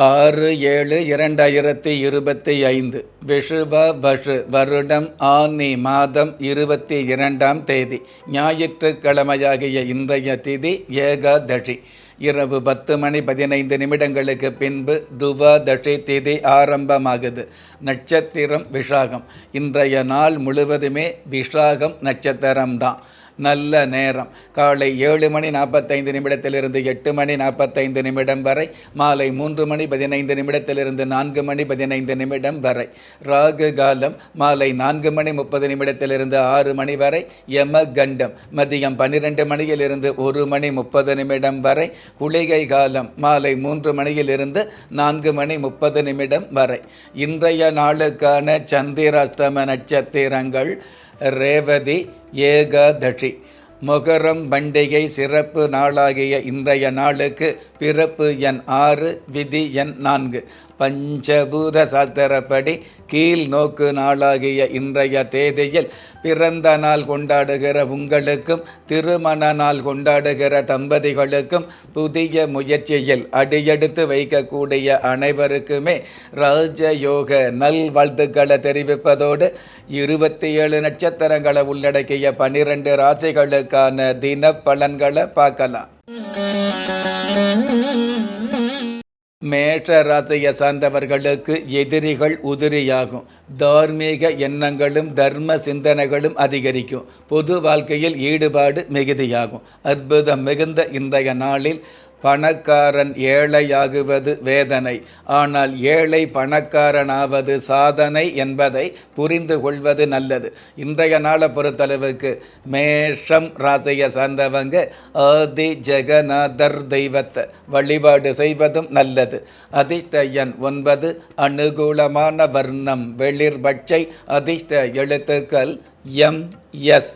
ஆறு ஏழு இரண்டாயிரத்தி இருபத்தி ஐந்து விஷுவ பஷு வருடம் ஆனி மாதம் இருபத்தி இரண்டாம் தேதி ஞாயிற்றுக்கிழமையாகிய இன்றைய திதி ஏகாதஷி இரவு பத்து மணி பதினைந்து நிமிடங்களுக்கு பின்பு துவாதஷி திதி ஆரம்பமாகுது. நட்சத்திரம் விஷாகம். இன்றைய நாள் முழுவதுமே விஷாகம் நட்சத்திரம்தான். நல்ல நேரம். காலை ஏழு மணி நாற்பத்தைந்து நிமிடத்திலிருந்து எட்டு மணி நாற்பத்தைந்து நிமிடம் வரை மாலை மூன்று மணி பதினைந்து நிமிடத்திலிருந்து நான்கு மணி பதினைந்து நிமிடம் வரை. ராகு காலம் மாலை நான்கு மணி முப்பது நிமிடத்திலிருந்து ஆறு மணி வரை யம கண்டம் மதியம் பன்னிரெண்டு மணியிலிருந்து ஒரு மணி முப்பது நிமிடம் வரை குளிகை காலம் மாலை மூன்று மணியிலிருந்து நான்கு மணி முப்பது நிமிடம் வரை. இன்றைய நாளுக்கான சந்திராஷ்டம நட்சத்திரங்கள் ரேவதி ஏகாதஷி மொகரம் பண்டிகை சிறப்பு நாளாகிய இன்றைய நாளுக்கு பிறப்பு எண் ஆறு விதி எண் நான்கு. பஞ்சபூத சாத்திரப்படி கீழ் நோக்கு நாளாகிய இன்றைய தேதியில் பிறந்த நாள் கொண்டாடுகிற உங்களுக்கும் திருமண நாள் கொண்டாடுகிற தம்பதிகளுக்கும் புதிய முயற்சியில் அடியெடுத்து வைக்கக்கூடிய அனைவருக்குமே ராஜயோக நல்வாழ்த்துக்களை தெரிவிப்பதோடு இருபத்தி ஏழு நட்சத்திரங்களை உள்ளடக்கிய பனிரெண்டு ராசிகளுக்கான தின பலன்களை பார்க்கலாம். மேஷ ராசியை சார்ந்தவர்களுக்கு எதிரிகள் உதிரியாகும். தார்மீக எண்ணங்களும் தர்ம சிந்தனைகளும் அதிகரிக்கும். பொது வாழ்க்கையில் ஈடுபாடு மிகுதியாகும். அற்புதம் மிகுந்த இன்றைய நாளில் பணக்காரன் ஏழையாகுவது வேதனை. ஆனால் ஏழை பணக்காரனாவது சாதனை என்பதை புரிந்து கொள்வது நல்லது. இன்றைய நாளை பொறுத்தளவுக்கு மேஷம் ராசியை சார்ந்தவங்க ஆதி ஜெகநாதர் தெய்வத்தை வழிபாடு செய்வதும் நல்லது. அதிர்ஷ்ட எண் ஒன்பது அனுகூலமான வர்ணம் வெளிர்பட்சை அதிர்ஷ்ட எழுத்துக்கள் எம் எஸ்.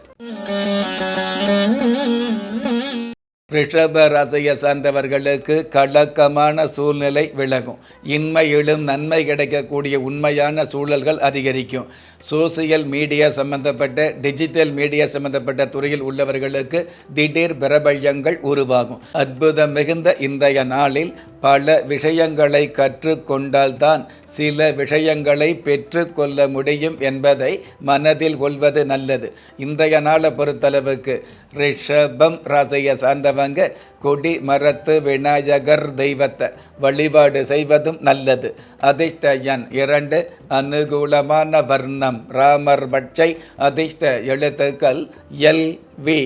ரிஷப ராசியை சார்ந்தவர்களுக்கு கலக்கமான சூழ்நிலை விலகும். இன்மையிலும் நன்மை கிடைக்கக்கூடிய உண்மையான சூழல்கள் அதிகரிக்கும். சோசியல் மீடியா சம்பந்தப்பட்ட டிஜிட்டல் மீடியா சம்பந்தப்பட்ட துறையில் உள்ளவர்களுக்கு திடீர் பிரபல்யங்கள் உருவாகும். அற்புதம் மிகுந்த இன்றைய நாளில் பல விஷயங்களை கற்றுக்கொண்டால்தான் சில விஷயங்களை பெற்றுக்கொள்ள முடியும் என்பதை மனதில் கொள்வது நல்லது. இன்றைய நாளை பொறுத்தளவுக்கு ரிஷபம் ராசியை சார்ந்தவங்க கொடி மரத்து விநாயகர் தெய்வத்தை வழிபாடு செய்வதும் நல்லது. அதிர்ஷ்ட எண் இரண்டு அனுகூலமான வர்ணம் ராமர் பட்சை அதிர்ஷ்ட எழுத்துக்கள் எல் வி.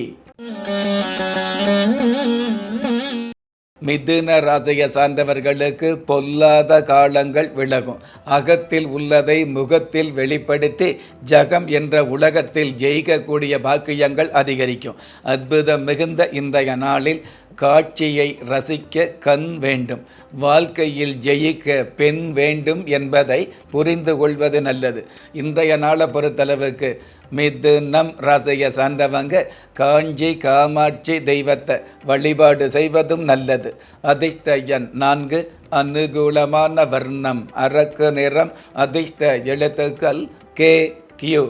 மிதுன ராசியை சார்ந்தவர்களுக்கு பொல்லாத காலங்கள் விலகும். அகத்தில் உள்ளதை முகத்தில் வெளிப்படுத்தி ஜகம் என்ற உலகத்தில் ஜெயிக்கக்கூடிய பாக்கியங்கள் அதிகரிக்கும். அற்புதம் மிகுந்த இன்றைய நாளில் காட்சியை ரசிக்க கண் வேண்டும். வாழ்க்கையில் ஜெயிக்க பெண் வேண்டும் என்பதை புரிந்து கொள்வது நல்லது. இன்றைய நாளை பொறுத்தளவுக்கு மிதுனம் ராசியை சார்ந்தவங்க காஞ்சி காமாட்சி தெய்வத்தை வழிபாடு செய்வதும் நல்லது. அதிர்ஷ்ட எண் நான்கு அனுகூலமான வர்ணம் அரக்கு நிறம் அதிர்ஷ்ட எழுத்துக்கள் கே கியூ.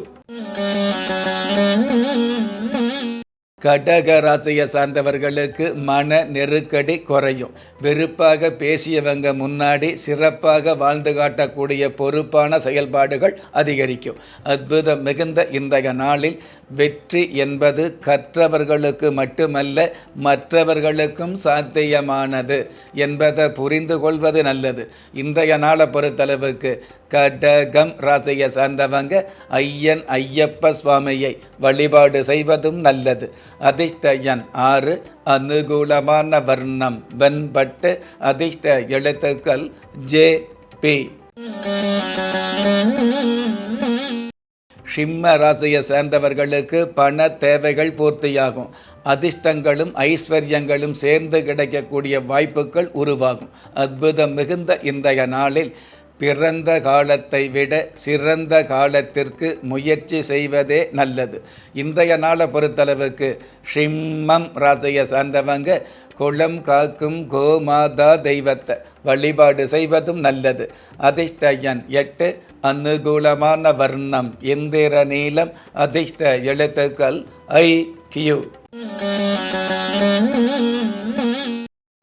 கடக ராசியை சார்ந்தவர்களுக்கு மன நெருக்கடி குறையும். வெறுப்பாக பேசியவங்க முன்னாடி சிறப்பாக வாழ்ந்து காட்டக்கூடிய பொறுப்பான செயல்பாடுகள் அதிகரிக்கும். அற்புதம் மிகுந்த இன்றைய நாளில் வெற்றி என்பது கற்றவர்களுக்கு மட்டுமல்ல மற்றவர்களுக்கும் சாத்தியமானது என்பதை புரிந்து கொள்வது நல்லது. இன்றைய நாளை பொறுத்தளவுக்கு கடகம் ராசியை சார்ந்தவங்க ஐயன் ஐயப்ப சுவாமியை வழிபாடு செய்வதும் நல்லது. அதிர்ஷ்டயன் ஆறு அனுகூலமான வர்ணம் வெண்பட்டு அதிர்ஷ்ட எழுத்துக்கள் ஜே பி. சிம்ம ராசியை சேர்ந்தவர்களுக்கு பண தேவைகள் பூர்த்தியாகும். அதிர்ஷ்டங்களும் ஐஸ்வர்யங்களும் சேர்ந்து கிடைக்கக்கூடிய வாய்ப்புகள் உருவாகும். அற்புதம் மிகுந்த இன்றைய நாளில் பிறந்த காலத்தை விட சிறந்த காலத்திற்கு முயற்சி செய்வதே நல்லது. இன்றைய நாளை பொறுத்தளவுக்கு ஷிம்மம் ராசியை சார்ந்தவங்க குளம் காக்கும் கோமாதா தெய்வத்தை வழிபாடு செய்வதும் நல்லது. அதிர்ஷ்ட எண் எட்டு அனுகூலமான வர்ணம் இந்திர நீளம் அதிர்ஷ்ட எழுத்துக்கள் ஐ கியூ.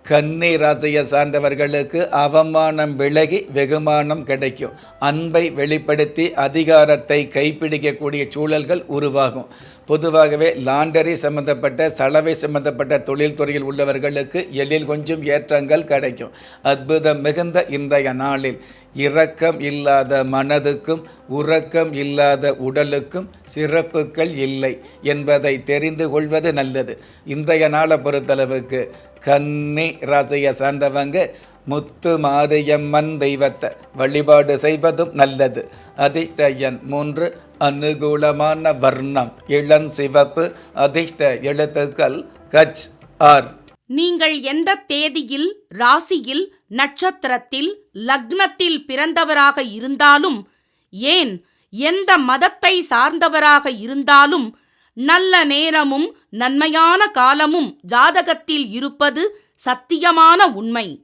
கன்னி ராசியை சார்ந்தவர்களுக்கு அவமானம் விலகி வெகுமானம் கிடைக்கும். அன்பை வெளிப்படுத்தி அதிகாரத்தை கைப்பிடிக்கக்கூடிய சூழல்கள் உருவாகும். பொதுவாகவே லாண்டரி சம்பந்தப்பட்ட சலவை சம்பந்தப்பட்ட தொழில்துறையில் உள்ளவர்களுக்கு எழில் கொஞ்சம் ஏற்றங்கள் கிடைக்கும். அற்புதம் மிகுந்த இன்றைய நாளில் இரக்கம் இல்லாத மனதுக்கும் உறக்கம் இல்லாத உடலுக்கும் சிறப்புகள் இல்லை என்பதை தெரிந்து கொள்வது நல்லது. இன்றைய நாளை பொறுத்தளவுக்கு கன்னி ராசியை சார்ந்தவங்க முத்து மாரியம்மன் தெய்வத்தை வழிபாடு செய்வதும் நல்லது. அதிர்ஷ்ட எண் மூன்று அனுகூலமான வர்ணம் இளஞ்சிவப்பு அதிர்ஷ்ட எழுத்துக்கள் கச் ஆர். நீங்கள் எந்த தேதியில் ராசியில் நட்சத்திரத்தில் லக்னத்தில் பிறந்தவராக இருந்தாலும் ஏன் எந்த மதத்தை சார்ந்தவராக இருந்தாலும் நல்ல நேரமும் நன்மையான காலமும் ஜாதகத்தில் இருப்பது சத்தியமான உண்மை.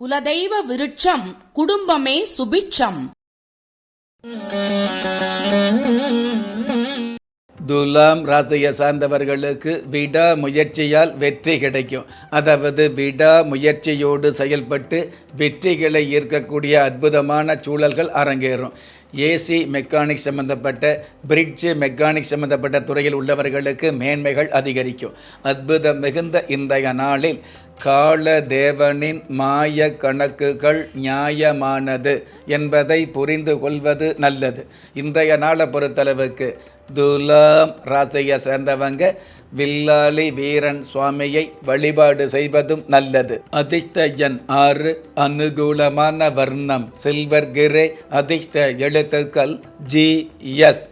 குலதெய்வ விருட்சம் குடும்பமே சுபிட்சம். துலாம் ராசியை சார்ந்தவர்களுக்கு விடா முயற்சியால் வெற்றி கிடைக்கும். அதாவது விடா முயற்சியோடு செயல்பட்டு வெற்றிகளை ஈர்க்கக்கூடிய அற்புதமான சூழல்கள் அரங்கேறும். ஏசி மெக்கானிக் சம்பந்தப்பட்ட பிரிட்ஜு மெக்கானிக் சம்பந்தப்பட்ட துறையில் உள்ளவர்களுக்கு மேன்மைகள் அதிகரிக்கும். அற்புதம் மிகுந்த இன்றைய நாளில் கால தேவனின் மாய கணக்குகள் நியாயமானது என்பதை புரிந்து கொள்வது நல்லது. இன்றைய நாளை பொறுத்தளவுக்கு துலாம் ராசியை சேர்ந்தவங்க வில்லாளி வீரன் சுவாமியை வழிபாடு செய்வதும் நல்லது. அதிர்ஷ்ட எண் ஆறு அனுகூலமான வர்ணம் சில்வர் கிரே அதிர்ஷ்ட எழுத்துக்கள் ஜி எஸ்.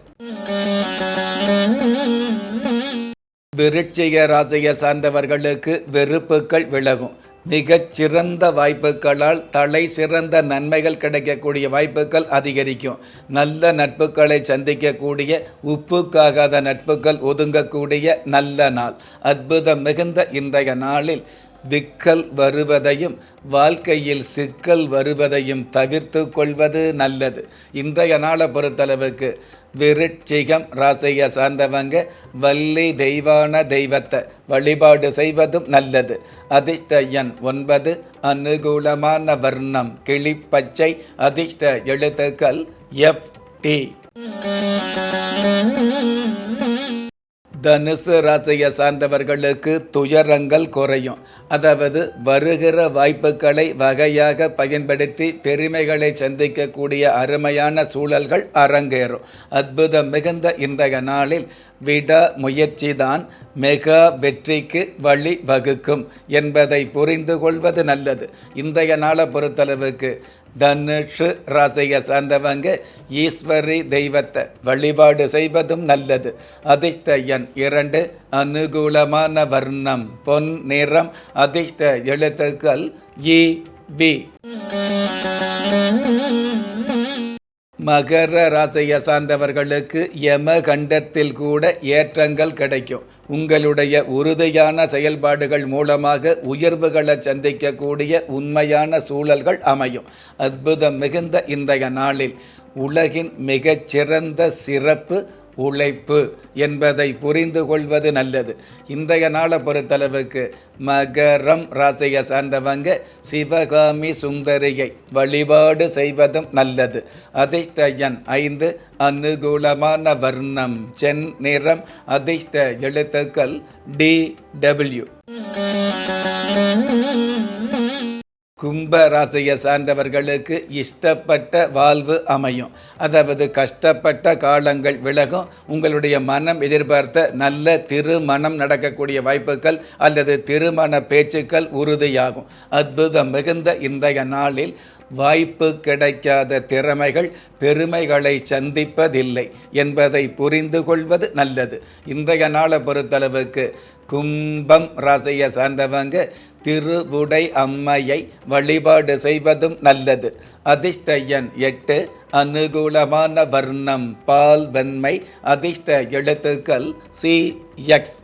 விருட்சிக ராசியை சார்ந்தவர்களுக்கு வெறுப்புகள் விலகும். மிகச் சிறந்த வாய்ப்புகளால் தலை சிறந்த நன்மைகள் கிடைக்கக்கூடிய வாய்ப்புகள் அதிகரிக்கும். நல்ல நட்புகளை சந்திக்கக்கூடிய உப்புக்காகாத நட்புகள் ஒதுங்கக்கூடிய நல்ல நாள். அற்புதம் மிகுந்த இன்றைய நாளில் விக்கல் வருவதையும் வாழ்க்கையில் சிக்கல் வருவதையும் தவிர்த்து கொள்வது நல்லது. இன்றைய நாளை பொறுத்தளவுக்கு விருட்சிகம் ராசியை சார்ந்தவங்க வள்ளி தெய்வான தெய்வத்தை வழிபாடு செய்வதும் நல்லது. அதிர்ஷ்ட எண் ஒன்பது அனுகூலமான வர்ணம் கிளிப்பச்சை அதிர்ஷ்ட எழுத்துக்கள் எஃப் டி. தனுசு ராசியை சார்ந்தவர்களுக்கு துயரங்கள் குறையும். அதாவது வருகிற வாய்ப்புகளை வகையாக பயன்படுத்தி பெருமைகளை சந்திக்கக்கூடிய அருமையான சூழல்கள் அரங்கேறும். அற்புதம் மிகுந்த இன்றைய நாளில் விட முயற்சிதான் மெகா வெற்றிக்கு வழி வகுக்கும் என்பதை புரிந்து கொள்வது நல்லது. இன்றைய நாளை பொறுத்தளவுக்கு தனுஷு ராசியை சார்ந்தவங்க ஈஸ்வரி தெய்வத்தை வழிபாடு செய்வதும் நல்லது. அதிர்ஷ்ட எண் இரண்டு அனுகூலமான வர்ணம் பொன் நிறம் அதிர்ஷ்ட எழுத்துக்கள் இ வி. மகர ராசியை சார்ந்தவர்களுக்கு யம கண்டத்தில் கூட ஏற்றங்கள் கிடைக்கும். உங்களுடைய உறுதியான செயல்பாடுகள் மூலமாக உயர்வுகளை சந்திக்கக்கூடிய உண்மையான சூழல்கள் அமையும். அற்புதம் மிகுந்த இன்றைய நாளில் உலகின் மிகச்சிறந்த சிறப்பு உழைப்பு என்பதை புரிந்து கொள்வது நல்லது. இன்றைய நாளை பொறுத்தளவுக்கு மகரம் ராசியை சார்ந்தவங்க சிவகாமி சுந்தரியை வழிபாடு செய்வதும் நல்லது. அதிர்ஷ்ட எண் ஐந்து அனுகூலமான வர்ணம் சென் நிறம் அதிர்ஷ்ட எழுத்துக்கள் டி டபிள்யூ. கும்ப ராசியை சார்ந்தவர்களுக்கு இஷ்டப்பட்ட வாழ்வு அமையும். அதாவது கஷ்டப்பட்ட காலங்கள் விலகும். உங்களுடைய மனம் எதிர்பார்த்த நல்ல திருமணம் நடக்கக்கூடிய வாய்ப்புகள் அல்லது திருமண பேச்சுக்கள் உறுதியாகும். அற்புதம் மிகுந்த இன்றைய நாளில் வாய்ப்பு கிடைக்காத திறமைகள் பெருமைகளை சந்திப்பதில்லை என்பதை புரிந்து கொள்வது நல்லது. இன்றைய நாளை பொறுத்தளவுக்கு கும்பம் ராசியை சார்ந்தவங்க திருவுடை அம்மையை வழிபாடு செய்வதும் நல்லது. அதிர்ஷ்ட எண் எட்டு அனுகூலமான வர்ணம் பால் வெண்மை அதிர்ஷ்ட எழுத்துக்கள் சி எக்ஸ்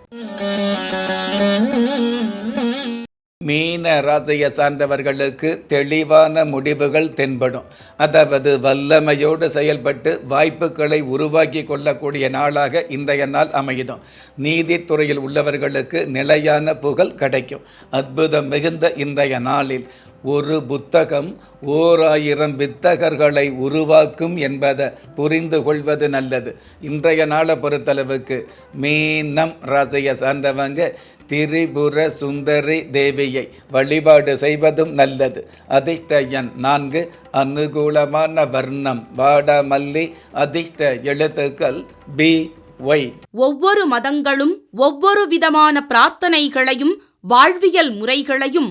மீன ராசியை சார்ந்தவர்களுக்கு தெளிவான முடிவுகள் தென்படும். அதாவது வல்லமையோடு செயல்பட்டு வாய்ப்புகளை உருவாக்கி கொள்ளக்கூடிய நாளாக இன்றைய நாள் அமையும் நீதித்துறையில் உள்ளவர்களுக்கு நிலையான புகழ் கிடைக்கும். அற்புதம் மிகுந்த இன்றைய நாளில் ஒரு புத்தகம் ஓர் ஆயிரம் வித்தகர்களை உருவாக்கும் என்பதை புரிந்து கொள்வது நல்லது. இன்றைய நாளை பொறுத்தளவுக்கு மீனம் ராசியை சார்ந்தவங்க திரிபுர சுந்தரி தேவியை வழிபாடு செய்வதும் நல்லது. அதிர்ஷ்ட எண் நான்கு அனுகூலமான வர்ணம் வாடமல்லி அதிர்ஷ்ட எழுத்துக்கள் பி ஒய் ஒவ்வொரு மதங்களும் ஒவ்வொரு விதமான பிரார்த்தனைகளையும் வாழ்வியல் முறைகளையும்